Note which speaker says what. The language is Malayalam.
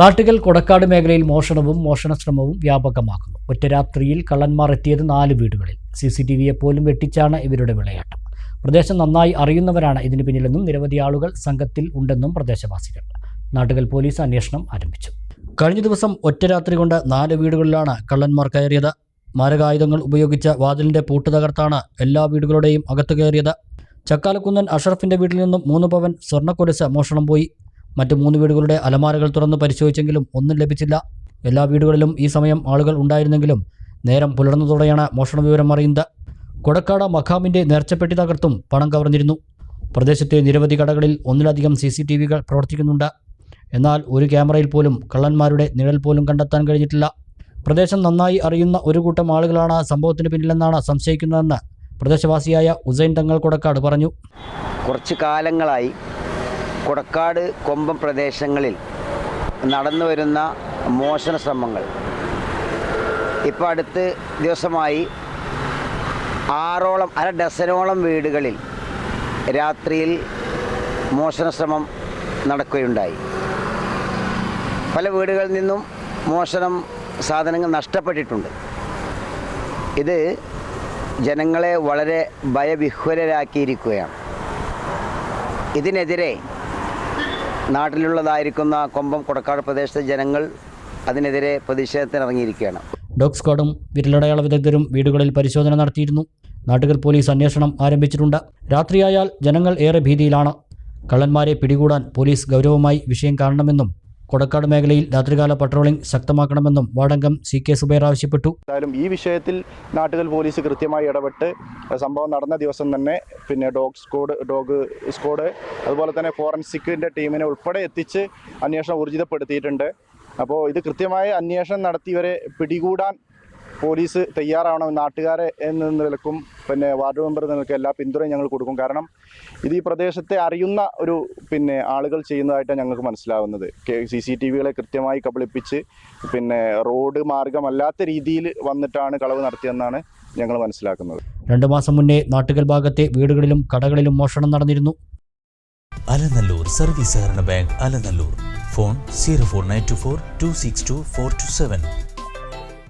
Speaker 1: നാട്ടുകൽ കൊടക്കാട് മേഖലയിൽ മോഷണവും മോഷണശ്രമവും വ്യാപകമാക്കുന്നു. ഒറ്റ രാത്രിയിൽ കള്ളന്മാർ എത്തിയത് നാല് വീടുകളിൽ. സി സി ടി വിയെ പോലും വെട്ടിച്ചാണ് ഇവരുടെ വിളയാട്ടം. പ്രദേശം നന്നായി അറിയുന്നവരാണ് ഇതിന് പിന്നിലെന്നും നിരവധി ആളുകൾ സംഘത്തിൽ ഉണ്ടെന്നും പ്രദേശവാസികൾ. നാട്ടുകൽ പോലീസ് അന്വേഷണം ആരംഭിച്ചു. കഴിഞ്ഞ ദിവസം ഒറ്റ രാത്രി കൊണ്ട് നാല് വീടുകളിലാണ് കള്ളന്മാർ കയറിയത്. മാരകായുധങ്ങൾ ഉപയോഗിച്ച വാതിലിന്റെ പൂട്ട് തകർത്താണ് എല്ലാ വീടുകളുടെയും അകത്ത് കയറിയത്. ചക്കാലക്കുന്നൻ അഷറഫിന്റെ വീട്ടിൽ നിന്നും മൂന്ന് പവൻ സ്വർണക്കൊലുസ് മോഷണം പോയി. മറ്റ് മൂന്ന് വീടുകളുടെ അലമാരകൾ തുറന്ന് പരിശോധിച്ചെങ്കിലും ഒന്നും ലഭിച്ചില്ല. എല്ലാ വീടുകളിലും ഈ സമയം ആളുകൾ ഉണ്ടായിരുന്നെങ്കിലും നേരം പുലർന്നതോടെയാണ് മോഷണ വിവരം അറിയുന്നത്. കൊടക്കാട് മഖാമിന്റെ നേർച്ചപ്പെട്ടി തകർത്തും പണം കവർന്നിരുന്നു. പ്രദേശത്തെ നിരവധി കടകളിൽ ഒന്നിലധികം സി സി ടി വികൾ പ്രവർത്തിക്കുന്നുണ്ട്. എന്നാൽ ഒരു ക്യാമറയിൽ പോലും കള്ളന്മാരുടെ നിഴൽ പോലും കണ്ടെത്താൻ കഴിഞ്ഞിട്ടില്ല. പ്രദേശം നന്നായി അറിയുന്ന ഒരു കൂട്ടം ആളുകളാണ് സംഭവത്തിന് പിന്നിലെന്നാണ് സംശയിക്കുന്നതെന്ന് പ്രദേശവാസിയായ ഉസൈൻ തങ്ങൾ കൊടക്കാട് പറഞ്ഞു.
Speaker 2: കുറച്ച് കാലങ്ങളായി കൊടക്കാട് കൊമ്പം പ്രദേശങ്ങളിൽ നടന്നു വരുന്ന മോഷണ ശ്രമങ്ങൾ. ഇപ്പോൾ അടുത്ത് ദിവസമായി ആറോളം അര ഡസനോളം വീടുകളിൽ രാത്രിയിൽ മോഷണ ശ്രമം നടക്കുകയുണ്ടായി. പല വീടുകളിൽ നിന്നും മോഷണം സാധനങ്ങൾ നഷ്ടപ്പെട്ടിട്ടുണ്ട്. ഇത് ജനങ്ങളെ വളരെ ഭയവിഹ്വലരാക്കിയിരിക്കുകയാണ്. ഇതിനെതിരെ നാട്ടിലുള്ളതായിരിക്കുന്ന കൊമ്പം കൊടക്കാട് പ്രദേശത്തെ ജനങ്ങൾ അതിനെതിരെ പ്രതിഷേധത്തിനിറങ്ങിയിരിക്കുകയാണ്.
Speaker 1: ഡോഗ് സ്ക്വാഡും വിരലടയാള വിദഗ്ധരും വീടുകളിൽ പരിശോധന നടത്തിയിരുന്നു. നാട്ടുകാർ പോലീസ് അന്വേഷണം ആരംഭിച്ചിട്ടുണ്ട്. രാത്രിയായാൽ ജനങ്ങൾ ഏറെ ഭീതിയിലാണ്. കള്ളന്മാരെ പിടികൂടാൻ പോലീസ് ഗൗരവമായി വിഷയം കാണണമെന്നും കൊടക്കാട് മേഖലയിൽ രാത്രികാല പട്രോളിംഗ് ശക്തമാക്കണമെന്നും വാർഡംഗം സി കെ സുബൈർ ആവശ്യപ്പെട്ടു.
Speaker 3: എന്തായാലും ഈ വിഷയത്തിൽ നാട്ടുകൾ പോലീസ് കൃത്യമായി ഇടപെട്ട് സംഭവം നടന്ന ദിവസം തന്നെ പിന്നെ ഡോഗ് സ്ക്വാഡ് ഡോഗ് സ്ക്വാഡ് അതുപോലെ തന്നെ ഫോറൻസിക്കിന്റെ ടീമിനെ ഉൾപ്പെടെ എത്തിച്ച് അന്വേഷണം ഊർജിതപ്പെടുത്തിയിട്ടുണ്ട്. അപ്പോൾ ഇത് കൃത്യമായ അന്വേഷണം നടത്തി ഇവരെ പിടികൂടാൻ പോലീസ് തയ്യാറാവണം നാട്ടുകാരെ എന്ന നിലക്കും പിന്നെ വാർഡ് മെമ്പർ നിങ്ങൾക്ക് എല്ലാ പിന്തുണയും ഞങ്ങൾ കൊടുക്കും. കാരണം ഇത് ഈ പ്രദേശത്തെ അറിയുന്ന ഒരു പിന്നെ ആളുകൾ ചെയ്യുന്നതായിട്ടാണ് ഞങ്ങൾക്ക് മനസ്സിലാവുന്നത്. സി സി ടി വികളെ കൃത്യമായി കബളിപ്പിച്ച് പിന്നെ റോഡ് മാർഗമല്ലാത്ത രീതിയിൽ വന്നിട്ടാണ് കളവ് നടത്തിയെന്നാണ് ഞങ്ങൾ മനസ്സിലാക്കുന്നത്.
Speaker 1: രണ്ടു മാസം മുന്നേ നാട്ടുകൽ ഭാഗത്തെ വീടുകളിലും കടകളിലും മോഷണം നടന്നിരുന്നു.
Speaker 4: അലനല്ലൂർ സർവീസ് സഹകരണ bank Alanallur. Phone zero four nine two four two six two four two seven.